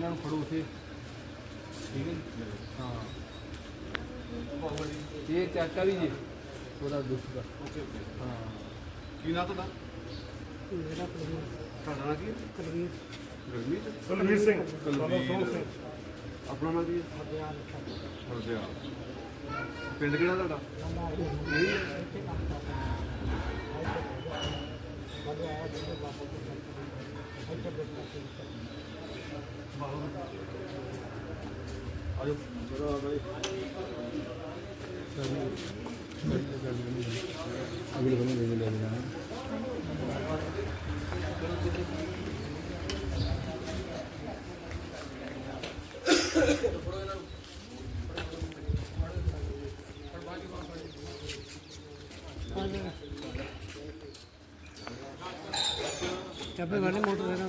ਇਹਨਾਂ ਨੂੰ ਫੜੋ ਉਥੇ। ਠੀਕ ਹੈ ਜੀ? ਹਾਂ। ਇਹ ਚਾਚਾ ਵੀ ਜੀ। ਉਹਦਾ ਦੁੱਖ ਦਾ। Okay okay. ਹਾਂ। ਕੀ ਨਾਂ ਤੁਹਾਡਾ? ਮੇਰਾ ਪ੍ਰਭੂ ਤੁਹਾਡਾ ਨਾਂ ਕੀ ਹੈ? ਕਲਵੀਰ। ਗਰਮੀਤ ਕੁਲਵੀਰ ਸਿੰਘ। ਕੁਲਵੀਰ। ਆਪਣਾ ਨਾਂ ਕੀ ਹੈ? ਹਰਦਿਆ ਪਿੰਡ ਕਿਹੜਾ ਤੁਹਾਡਾ? ਇਹ? ਇੱਥੇ ਕੰਮ ਕਰਦਾ। ਬੜੇ ਆਇਆ ਜਿਹੜੇ ਬਾਪੂ ਦੇ ਘਰ ਇੱਥੇ ਬੈਠਾ। ਸੀ ਆਜੋ ਚਲੋ ਆ ਬਾਈ ਅਗਲੇ ਬੰਦੇ ਦੇ ਲੈ ਜਾਣਾ ਚੱਬੇ ਵਾਲੇ ਮੋਟਰਸਾਈਕਲ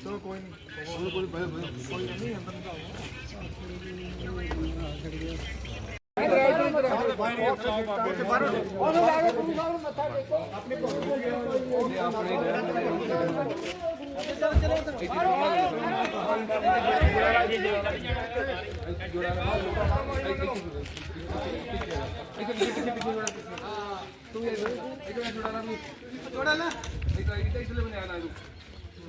ਚਲੋ ਕੋਈ ਨਹੀਂ ਕੋਈ ਕੋਈ ਬੈਜਾ ਬੈਜਾ ਕੋਈ ਨਹੀਂ ਅੰਦਰ ਉਹਨੂੰ ਲਾ ਕੇ ਗੁਰੂ ਸਾਹਿਬ ਨੂੰ ਮੱਥਾ ਟੇਕੋ ਇੱਕ ਪਿੱਛੇ ਪਿੱਛੇ ਪਿੱਛੇ ਜੋੜਾ ਹਾਂ ਤੂੰ ਇਹ ਇੱਕ ਮਿੰਟ ਜੋੜਾ ਲਾ ਤੂੰ ਜੋੜਾ ਲੈ ਇਹ ਤਾਂ ਇਹ ਤਾਂ ਇਸ ਲਈ ਬਣਿਆ ਨਾ ਤੂੰ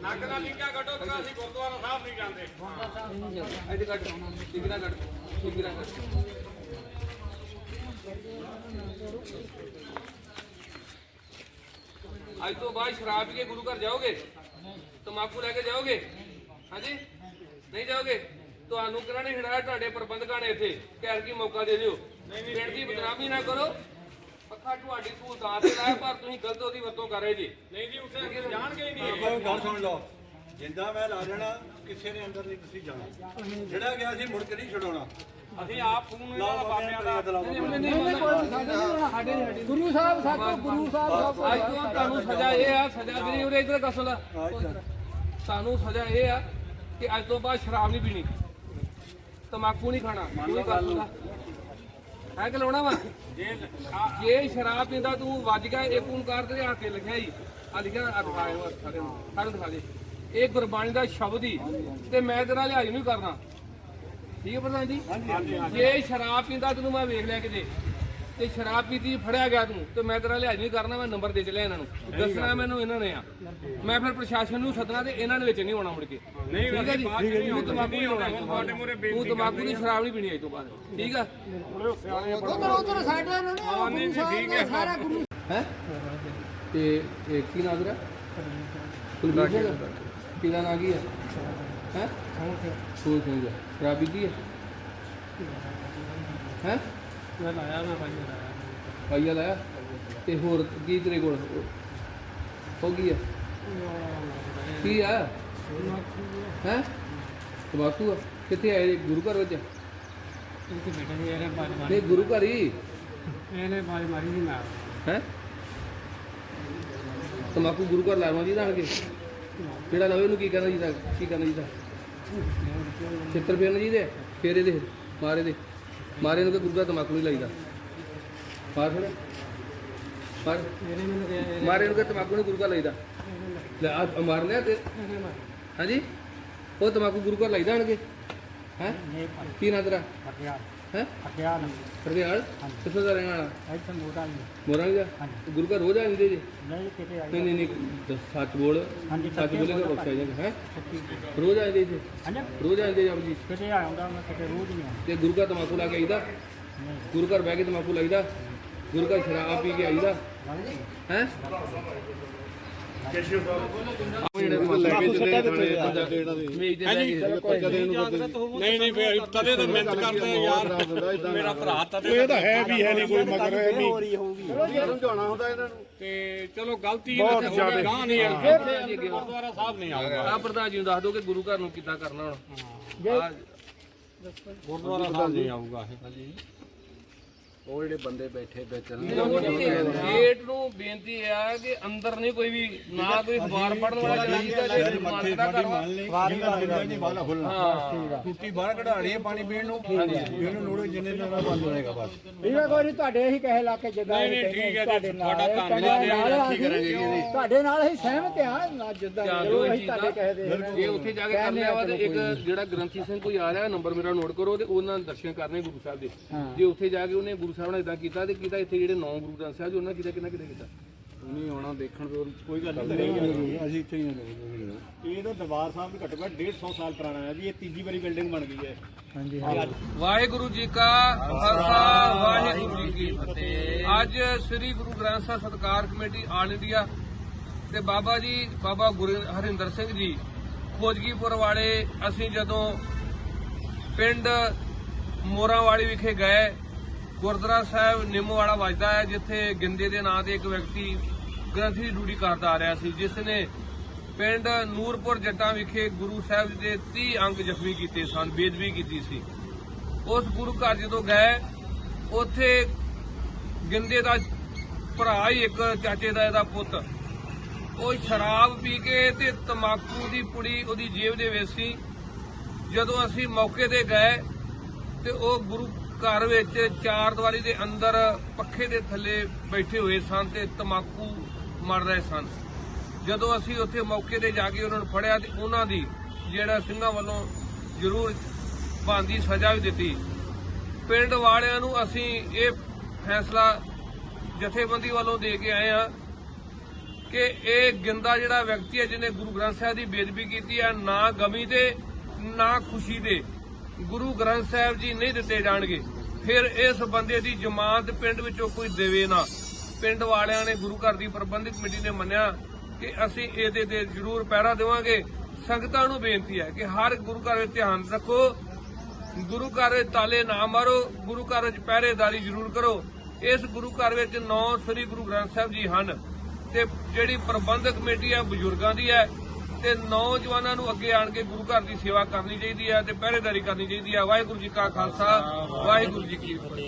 ਨੱਕ ਦਾ ਟਿੱਕਾ ਕੱਟੋ ਤਾਂ ਅਸੀਂ ਗੁਰਦੁਆਰਾ ਸਾਹਿਬ ਨਹੀਂ ਜਾਂਦੇ ਇੱਥੇ ਕੱਟ ਟਿੱਕਾ ਕੱਟ ਟਿੱਕਾ ਕੱਟ ਅੱਜ ਤੋਂ ਬਾਅਦ ਸ਼ਰਾਬ ਪੀ ਕੇ ਗੁਰੂ ਘਰ ਜਾਓਗੇ ਤਮਾਕੂ ਲੈ ਕੇ ਜਾਓਗੇ? ਹਾਂਜੀ? ਨਹੀਂ ਜਾਓਗੇ? ਤੁਹਾਨੂੰ ਕਿਹਨਾਂ ਨੇ ਛਡਾਇਆ ਤੁਹਾਡੇ ਪ੍ਰਬੰਧਕਾਂ ਨੇ ਇੱਥੇ। ਕਹਿਰ ਕੀ ਮੌਕਾ ਦੇ ਦਿਓ। ਪਿੰਡ ਦੀ ਬਦਨਾਮੀ ਨਾ ਕਰੋ। ਪੱਖਾ ਤੁਹਾਡੀ ਸਹੂਲਤਾਂ ਤੇ ਲਾਇਆ ਪਰ ਤੁਸੀਂ ਗਲਤ ਉਹਦੀ ਵਰਤੋਂ ਕਰ ਰਹੇ ਜੀ। ਨਹੀਂ ਜੀ ਉੱਥੇ ਜਾਣਗੇ ਹੀ ਨਹੀਂ। ਕੋਈ ਗੱਲ ਸੁਣ ਲਓ। ਜਿੰਦਾ ਮੈਂ ਲਾ ਦੇਣਾ ਕਿਸੇ ਦੇ ਅੰਦਰ ਨਹੀਂ ਤੁਸੀਂ ਜਾਣਾ। ਜਿਹੜਾ ਗਿਆ ਸੀ ਮੁੜ ਕੇ ਨਹੀਂ ਛਡਾਉਣਾ। ਅਸੀਂ ਆਪ ਫੋਨ ਲਾਓ ਬਾਬਿਆਂ ਦਾ। ਗੁਰੂ ਸਾਹਿਬ ਸਾਕੋ ਗੁਰੂ ਸਾਹਿਬ ਸਭ ਅੱਜ ਤੋਂ ਤੁਹਾਨੂੰ ਸਜ਼ਾ ਇਹ ਆ ਸਜ਼ਾ ਦੇਣੀ ਉਹਦੇ ਇਧਰ ਕਸਲ ਆ ਸਾਨੂੰ ਸਜ਼ਾ ਇਹ ਆ ਕਿ ਅੱਜ ਤੋਂ ਬਾਅਦ ਸ਼ਰਾਬ ਨਹੀਂ ਪੀਣੀ। ਤਮਾਕੂ ਨਹੀਂ ਖਾਣਾ। ਕੋਈ ਕਰ ਲੂਗਾ ਹੈ ਕਿ ਲਾਉਣਾ ਵਾ? ਜੇ ਸ਼ਰਾਬ ਪੀਂਦਾ ਤੂੰ ਵੱਜ ਗਿਆ ਇੱਕ ਓੰਕਾਰ ਤੇ ਹੱਥ ਲਿਖਿਆ ਹੀ ਆ ਲਿਖਿਆ ਦਿਖਾ ਦੇ ਇਹ ਗੁਰਬਾਣੀ ਦਾ ਸ਼ਬਦ ਹੀ। ਤੇ ਮੈਂ ਤੇਰਾ ਲਿਹਾਜ਼ ਨਹੀਂ ਕਰਨਾ ਠੀਕ ਹੈ ਪ੍ਰਧਾਨ ਜੀ? ਜੇ ਸ਼ਰਾਬ ਪੀਂਦਾ ਤੈਨੂੰ ਮੈਂ ਵੇਖ ਲਿਆ ਕਿਤੇ ਤੇ ਸ਼ਰਾਬ ਪੀਤੀ ਫੜਿਆ ਗਿਆ ਤੂੰ ਤੇ ਮੈਂ ਤੇਰਾ ਲਿਹਾਜ਼ ਨਹੀਂ ਕਰਨਾ ਮੈਂ ਨੰਬਰ ਦੇ ਚਲਿਆ ਇਹਨਾਂ ਨੂੰ। ਦੱਸਣਾ ਮੈਨੂੰ ਇਹਨਾਂ ਨੇ ਆ। ਮੈਂ ਫਿਰ ਪ੍ਰਸ਼ਾਸਨ ਨੂੰ ਸੱਦਣਾ ਤੇ ਇਹਨਾਂ ਦੇ ਵਿੱਚ ਨਹੀਂ ਆਉਣਾ ਮੁੜ ਕੇ। ਠੀਕ ਹੈ ਜੀ? ਤੂੰ ਤਮਾਕੂ ਨਹੀਂ ਲਾਉਣਾ ਤੂੰ ਤਮਾਕੂ ਦੀ ਸ਼ਰਾਬ ਨਹੀਂ ਪੀਣੀ ਅੱਜ ਤੋਂ ਬਾਅਦ। ਠੀਕ ਆ? ਉਧਰ ਉਧਰ ਸਾਡੇ ਨੂੰ ਨਹੀਂ ਸਾਹਿਬ ਨੇ ਸਾਰਾ ਗੁਰੂ ਹੈ? ਤੇ ਇਹ ਕੀ ਨਾਮ ਤੇਰਾ? ਕੁਲਬੀਰ ਕਿਹਦਾ ਨਾਂ ਕੀ ਹੈ? ਹੈ? ਸ਼ਰਾਬ ਹੈ? ਹੈ? ਮੈਂ ਲਾਇਆ ਮੈਂ ਭਾਈ ਲਾਇਆ। ਪਾਈਆ ਲਾਇਆ? ਤੇ ਹੋਰ ਕੀ ਤੇਰੇ ਕੋਲ? ਹੋ ਗਈ ਹੈ ਕੀ ਆ? ਹੈ? ਤਬਾਕੂ ਆ। ਕਿੱਥੇ ਆਏ? ਗੁਰੂ ਘਰ ਵਿੱਚ ਇੱਥੇ ਬੈਠਾ ਸੀ ਇਹਨੇ ਬਾਜ ਮਾਰੀ। ਨਹੀਂ ਗੁਰੂ ਘਰ ਹੀ। ਇਹਨੇ ਬਾਜ ਮਾਰੀ ਸੀ ਨਾਲ। ਹੈ? ਤਮਾਕੂ ਗੁਰੂ ਘਰ ਲਾਵਾਂ ਜੀ ਜਾਣ ਕੇ ਜਿਹੜਾ ਲਵੇ, ਉਹਨੂੰ ਕੀ ਕਰਨਾ ਜੀ ਕੀ ਕਰਨਾ ਜੀ ਛਿੱਤਰ ਫੇਰਨਾ ਜੀ ਦੇ, ਫੇਰ ਇਹਦੇ ਮਾਰੇ ਦੇ। ਮਾਰੇ ਨੂੰ ਕਿ ਗੁਰੂ ਘਰ ਤਮਾਕੂ ਨਹੀਂ ਲਾਈਦਾ। ਮਾਰ ਫੜ ਮਾਰ। ਮਾਰੇ ਨੂੰ ਕਿ ਤਮਾਕੂ ਨਹੀਂ ਗੁਰੂ ਲਾਈਦਾ। ਲੈ ਆ ਮਾਰ ਲਿਆ ਤੇ। ਹਾਂਜੀ? ਉਹ ਤਮਾਕੂ ਗੁਰੂ ਘਰ ਲਾਈਦਾ ਆਣਗੇ ਹੈ? ਕੀ ਨਾਂ ਤੇਰਾ? ਕਿੱਥੋਂ ਦਾ ਰਹਿਣ ਵਾਲਾ? ਇੱਥੇ ਦਾ? ਹਾਂਜੀ। ਗੁਰੂ ਘਰ ਰੋਜ਼ ਆਉਂਦੇ ਜੀ? ਨਹੀਂ ਕਿਤੇ ਆਈ ਨਹੀਂ ਨਹੀਂ ਨਹੀਂ ਦੱਸ, ਸੱਚ ਬੋਲ। ਹਾਂਜੀ, ਸੱਚ ਸੱਚੇ ਬੋਲੇ ਤਾਂ ਬੋਲੋ ਬਖਸ਼ਿਆ ਜਾਂਦਾ ਹੈ? ਸੱਚੀ। ਰੋਜ਼ ਆਉਂਦੇ ਜੀ? ਹਾਂਜੀ। ਰੋਜ਼ ਆਉਂਦੇ ਜੀ ਜੀ? ਕਿਤੇ ਆਉਂਦਾ ਮੈਂ ਕਿਤੇ ਰੋਜ਼ ਨਹੀਂ ਆਉਂਦਾ। ਤੇ ਗੁਰੂ ਘਰ ਤਮਾਕੂ ਲਾ ਕੇ ਆਈਦਾ? ਨਹੀਂ। ਗੁਰੂ ਘਰ ਬਹਿ ਕੇ ਤਮਾਕੂ ਲਾਈਦਾ? ਗੁਰੂ ਘਰ ਸ਼ਰਾਬ ਪੀ ਕੇ ਆਈਦਾ? ਹਾਂਜੀ ਹੈ? ਨਹੀਂ ਨਹੀਂ ਫੇਰ ਤਦੇ ਤਾਂ ਮਿਹਨਤ ਕਰਦੇ ਆ ਯਾਰ। ਮੇਰਾ ਭਰਾ ਤਦੇ ਇਹ ਤਾਂ ਹੈ ਵੀ ਹੈ ਨਹੀਂ ਕੋਈ ਮਗਰ ਹੈ ਨਹੀਂ ਸਮਝਾਉਣਾ ਹੁੰਦਾ ਇਹਨਾਂ ਨੂੰ। ਤੇ ਚਲੋ ਗਲਤੀ ਬਹੁਤ ਨਾ ਹੋ ਜ਼ਿਆਦਾ। ਗਈ ਗਾਂ ਨਹੀਂ ਆ। ਗੁਰਦੁਆਰਾ ਸਾਹਿਬ ਨਹੀਂ ਆਊਗਾ। ਆ ਪ੍ਰਧਾਨ ਜੀ ਨੂੰ ਦੱਸ ਦਿਓ ਕਿ ਗੁਰੂ ਘਰ ਨੂੰ ਕਿੱਦਾਂ ਕਰਨਾ ਹੁਣ? ਗੁਰਦੁਆਰਾ ਸਾਹਿਬ ਨਹੀਂ ਆਊਗਾ ਇਹ। ਉਹ ਜਿਹੜੇ ਬੰਦੇ ਬੈਠੇ ਵਿੱਚ ਗੇਟ ਨੂੰ ਬੇਨਤੀ ਇਹ ਆ ਕਿ ਅੰਦਰ ਨਹੀਂ ਕੋਈ ਵੀ ਨਾ ਕੋਈ ਅਖਬਾਰ ਪੜਨ ਵਾਲਾ ਚਾਹੀਦਾ ਜੇ ਮਾਨਤਾ ਕਰਵਾ ਹਾਂ ਟੁੱਟੀ ਬਾਹਰ ਕਢਾਣੀ ਹੈ ਪਾਣੀ ਪੀਣ ਨੂੰ। ਇਹਨੂੰ ਲੋੜੋ ਜਿੰਨੇ ਨਾਲ ਬੰਦ ਹੋਏਗਾ ਬਸ। ਠੀਕ ਹੈ ਕੋਈ ਨਹੀਂ ਤੁਹਾਡੇ ਹੀ ਕਹੇ ਲਾ ਕੇ ਜਿੱਦਾਂ ਨਹੀਂ, ਨਹੀਂ, ਠੀਕ ਹੈ ਜੀ, ਤੁਹਾਡੇ ਇਹ ਧੰਨਵਾਦ ਹੈ, ਠੀਕ ਕਰਾਂਗੇ ਜੀ। ਤੁਹਾਡੇ ਨਾਲ ਅਸੀਂ ਸਹਿਮਤ ਹਾਂ ਨਾ ਜਿੱਦਾਂ ਇਹ ਅਸੀਂ ਤੁਹਾਡੇ ਕਹੇ ਦੇ ਜੇ ਉੱਥੇ ਜਾ ਕੇ ਕਰ ਲਿਆ ਵਾ ਤੇ ਇੱਕ ਜਿਹੜਾ ਗ੍ਰੰਥੀ ਸਿੰਘ ਕੋਈ ਆ ਰਿਹਾ ਨੰਬਰ ਮੇਰਾ ਨੋਟ ਕਰੋ ਤੇ ਉਹਨਾਂ ਨੇ ਦਰਸ਼ਨ ਕਰਨੇ ਗੁਰੂ ਸਾਹਿਬ ਦੇ। ਜੇ ਉੱਥੇ ਜਾ ਕੇ ਉਹਨੇ ਗੁਰੂ ਸਾਹਿਬ ਨਾਲ ਇਦਾਂ ਕੀਤਾ ਤੇ ਕੀਤਾ ਇੱਥੇ ਜਿਹੜੇ ਨੌ ਗੁਰੂ ਗ੍ਰੰਥ ਸਾਹਿਬ ਜੀ ਉਹਨਾਂ ਕਿਹਦਾ ਕਿੰਨਾ ਕਿਹਦਾ ਕੀਤਾ? ਨਹੀਂ ਆਉਣਾ ਦੇਖਣ ਤੋਂ ਕੋਈ ਗੱਲ ਨਹੀਂ ਅਸੀਂ ਇੱਥੇ ਹੀ ਹਾਂ ਇਹ ਤਾਂ ਦਰਬਾਰ ਸਾਹਿਬ ਵੀ ਘੱਟੋ ਘੱਟ 150 ਸਾਲ ਪੁਰਾਣਾ ਹੈ ਜੀ ਇਹ ਤੀਜੀ ਵਾਰੀ ਬਿਲਡਿੰਗ ਬਣ ਗਈ ਹੈ। ਹਾਂਜੀ ਵਾਹਿਗੁਰੂ ਜੀ ਕਾ ਖਾਲਸਾ ਵਾਹਿਗੁਰੂ ਜੀ ਕੀ ਫਤਿਹ। ਅੱਜ ਸ੍ਰੀ ਗੁਰੂ ਗ੍ਰੰਥ ਸਾਹਿਬ ਸਤਕਾਰ ਕਮੇਟੀ ਆਲ ਇੰਡੀਆ ਤੇ ਬਾਬਾ ਜੀ ਬਾਬਾ ਗੁਰੂ ਹਰਿੰਦਰ ਸਿੰਘ ਜੀ ਖੋਜਗੀਪੁਰ ਵਾਲੇ ਅਸੀਂ ਜਦੋਂ ਪਿੰਡ ਮੋਰਾਵਾਲੀ ਵਿਖੇ ਗਏ ਗੁਰਦੁਆਰਾ ਸਾਹਿਬ ਨਿੰਮਵਾਲਾ ਵੱਜਦਾ ਹੈ, ਜਿੱਥੇ ਗਿੰਦੇ ਦੇ ਨਾਂ ਤੇ ਇੱਕ ਵਿਅਕਤੀ ਗ੍ਰੰਥੀ ਡਿਊਟੀ ਕਰਦਾ ਆ ਰਿਹਾ ਸੀ, ਜਿਸ ਨੇ ਪਿੰਡ ਨੂਰਪੁਰ ਜੱਟਾਂ ਵਿਖੇ ਗੁਰੂ ਸਾਹਿਬ ਦੇ 30 ਅੰਗ ਜ਼ਖਮੀ ਕੀਤੇ ਸਨ, ਬੇਦਬੀ ਕੀਤੀ ਸੀ। ਉਸ ਗੁਰੂ ਘਰ ਜਦੋਂ ਗਏ, ਉੱਥੇ ਗਿੰਦੇ ਦਾ ਭਰਾ ਹੀ ਇੱਕ ਚਾਚੇ ਦਾ ਇਹਦਾ ਪੁੱਤ, ਉਹ ਸ਼ਰਾਬ ਪੀ ਕੇ ਤੇ ਤਮਾਕੂ ਦੀ ਪੁੜੀ ਉਹਦੀ ਜੇਬ ਦੇ ਵਿੱਚ ਸੀ। ਜਦੋਂ ਅਸੀਂ ਮੌਕੇ ਤੇ ਗਏ ਤੇ ਉਹ ਗੁਰੂ ਘਰ ਵਿੱਚ ਚਾਰ ਦੀਵਾਰੀ ਦੇ ਅੰਦਰ ਪੱਖੇ ਦੇ ਥੱਲੇ ਬੈਠੇ ਹੋਏ ਸਨ ਤੇ ਤਮਾਕੂ ਮਰ ਰਹੇ ਸਨ। ਜਦੋਂ ਅਸੀਂ ਉੱਥੇ ਮੌਕੇ ਤੇ ਜਾ ਕੇ ਉਹਨਾਂ ਨੂੰ ਫੜਿਆ ਤੇ ਉਹਨਾਂ ਦੀ ਜਿਹੜਾ ਸਿੰਘਾਂ ਵੱਲੋਂ ਜ਼ਰੂਰ ਬਣਦੀ ਸਜ਼ਾ ਵੀ ਦਿੱਤੀ। ਪਿੰਡ ਵਾਲਿਆਂ ਨੂੰ ਅਸੀਂ ਇਹ ਫੈਸਲਾ ਜਥੇਬੰਦੀ ਵੱਲੋਂ ਦੇ ਕੇ ਆਏ ਆ ਕਿ ਇਹ ਗਿੰਦਾ ਜਿਹੜਾ ਵਿਅਕਤੀ ਹੈ ਜਿਹਨੇ ਗੁਰੂ ਗ੍ਰੰਥ ਸਾਹਿਬ ਦੀ ਬੇਦਬੀ ਕੀਤੀ ਹੈ, ਨਾ ਗਮੀ ਦੇ ਨਾ ਖੁਸ਼ੀ ਦੇ ਗੁਰੂ ਗ੍ਰੰਥ ਸਾਹਿਬ ਜੀ ਨਹੀਂ ਦਿੱਤੇ ਜਾਣਗੇ। ਫਿਰ ਇਸ ਬੰਦੇ ਦੀ ਜ਼ਮਾਨਤ ਪਿੰਡ ਵਿੱਚੋਂ ਕੋਈ ਦੇਵੇ ਨਾ। ਪਿੰਡ ਵਾਲਿਆਂ ਨੇ ਗੁਰੂ ਘਰ ਦੀ ਪ੍ਰਬੰਧਕ ਕਮੇਟੀ ਨੇ ਮੰਨਿਆ ਕਿ ਅਸੀਂ ਇਹਦੇ ਤੇ ਜ਼ਰੂਰ ਪਹਿਰਾ ਦੇਵਾਂਗੇ। ਸੰਗਤਾਂ ਨੂੰ ਬੇਨਤੀ ਹੈ ਕਿ ਹਰ ਗੁਰੂ ਘਰ ਵਿੱਚ ਧਿਆਨ ਰੱਖੋ। ਗੁਰੂ ਘਰ ਵਿੱਚ ਤਾਲੇ ਨਾ ਮਾਰੋ। ਗੁਰੂ ਘਰ ਵਿੱਚ ਪਹਿਰੇਦਾਰੀ ਜ਼ਰੂਰ ਕਰੋ। ਇਸ ਗੁਰੂ ਘਰ ਵਿੱਚ ਨੌ ਸ੍ਰੀ ਗੁਰੂ ਗ੍ਰੰਥ ਸਾਹਿਬ ਜੀ ਹਨ ਤੇ ਜਿਹੜੀ ਪ੍ਰਬੰਧਕ ਕਮੇਟੀ ਹੈ ਬਜ਼ੁਰਗਾਂ ਦੀ ਹੈ ਤੇ ਨੌਜਵਾਨਾਂ ਨੂੰ ਅੱਗੇ ਆਣ ਕੇ ਗੁਰੂ ਘਰ ਦੀ ਸੇਵਾ ਕਰਨੀ ਚਾਹੀਦੀ ਹੈ ਤੇ ਪਹਿਰੇਦਾਰੀ ਕਰਨੀ ਚਾਹੀਦੀ ਹੈ ਵਾਹਿਗੁਰੂ ਜੀ ਕਾ ਖਾਲਸਾ, ਵਾਹਿਗੁਰੂ ਜੀ ਕੀ ਫਤਿਹ।